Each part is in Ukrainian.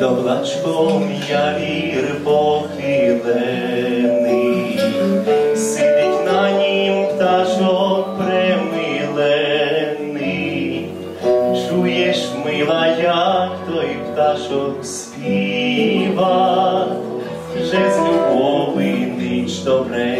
Сонечком явір похилений, сидить на нім пташок премилений. Чуєш, мила, як той пташок співа, вже з любови ніч добре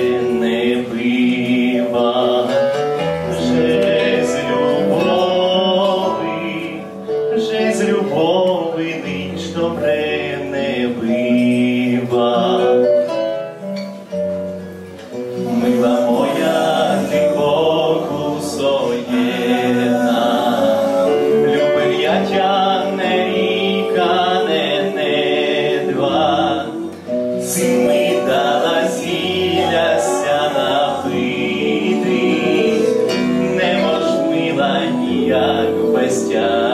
Yeah.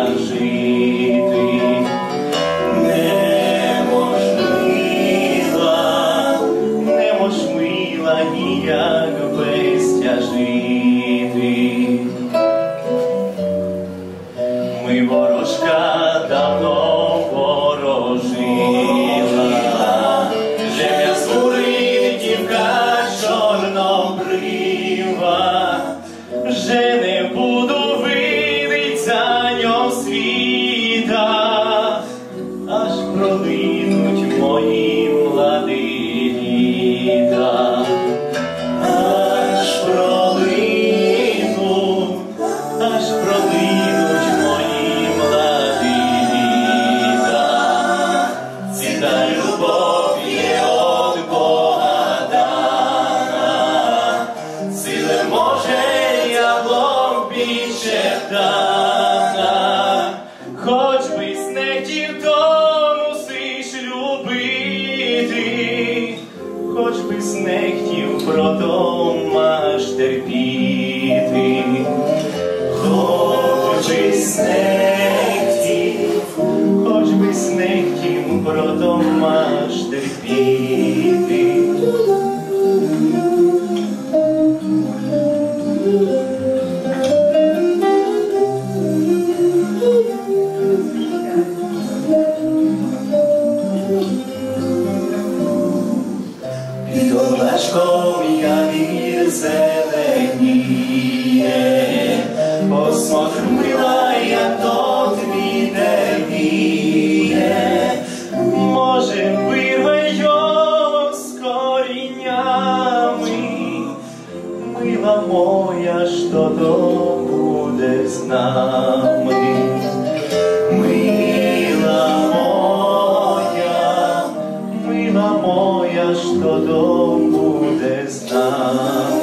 Більше дана, хоч би снегів то мусиш любити, хоч би снехтів протом маш терпіти, хоч би снехтів, хоч би протом маш терпіти. Облачком явір зеленіє, посмотр мила, як тот вітер віє, може вирве його мила моя, що то буде з нами. lo mudes dar.